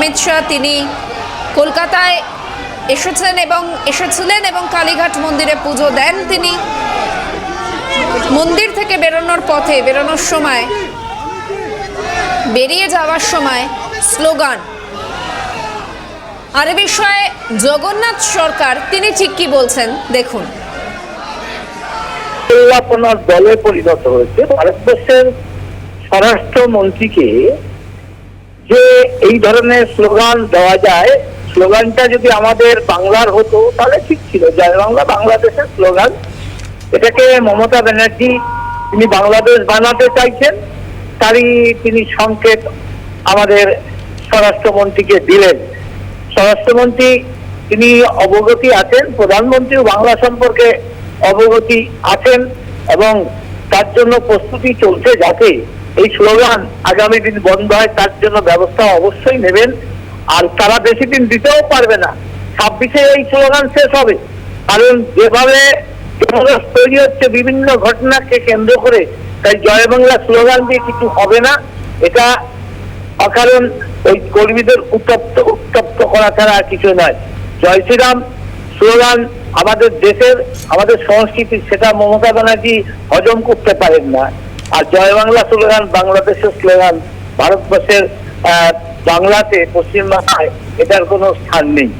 অমিত শাহ তিনি কলকাতায় এসেছেন এবং এসেছিলেন এবং কালীঘাট মন্দিরে পুজো দেন তিনি। মন্দির থেকে বেরোনোর পথে, বেরোনোর সময়, বেরিয়ে যাওয়ার সময় স্লোগান, আর এ বিষয়ে, জগন্নাথ সরকার তিনি ঠিক কি বলছেন? দেখুন। পরিকল্পনার দলে পরিণত হয়েছে। ভারতবর্ষের স্বরাষ্ট্রমন্ত্রীকে যে এই ধরনের স্লোগান দেওয়া যায়, স্লোগানটা যদি আমাদের বাংলার হতো, তাহলে ঠিক ছিল। জয় বাংলা, বাংলাদেশের স্লোগান। এটাকে মমতা ব্যানার্জি, তিনি বাংলাদেশ বানাতে চাইছেন, তারই তিনি সংকেত আমাদের স্বরাষ্ট্রমন্ত্রীকে দিলেন। স্বরাষ্ট্রমন্ত্রী, তিনি অবগতি আছেন, প্রধানমন্ত্রীও বাংলা সম্পর্কে অবগতি আছেন এবং তার জন্য প্রস্তুতি চলছে যাতে এই স্লোগান আগামী দিন বন্ধ হয়, তার জন্য ব্যবস্থা অবশ্যই নেবেন। আর তারা বেশি দিন দিতেও পারবে না। ছাব্বিশে এই স্লোগান শেষ হবে। কারণ যেভাবে তৈরি হচ্ছে, বিভিন্ন ঘটনাকে কেন্দ্র করে, তাই জয় বাংলা স্লোগান দিয়ে কিছু হবে না। এটা অকারণ ওই কর্মীদের উত্তপ্ত উত্তপ্ত করা ছাড়া আর কিছু নয়। জয় শ্রীরাম, স্লোগান আমাদের দেশের, আমাদের সংস্কৃতি সেটা মমতা ব্যানার্জি হজম করতে পারেন না। আর জয় বাংলা স্লোগান বাংলাদেশের স্লোগান ভারতবর্ষের বাংলাতে পশ্চিমবাংলায় এটার কোনো স্থান নেই।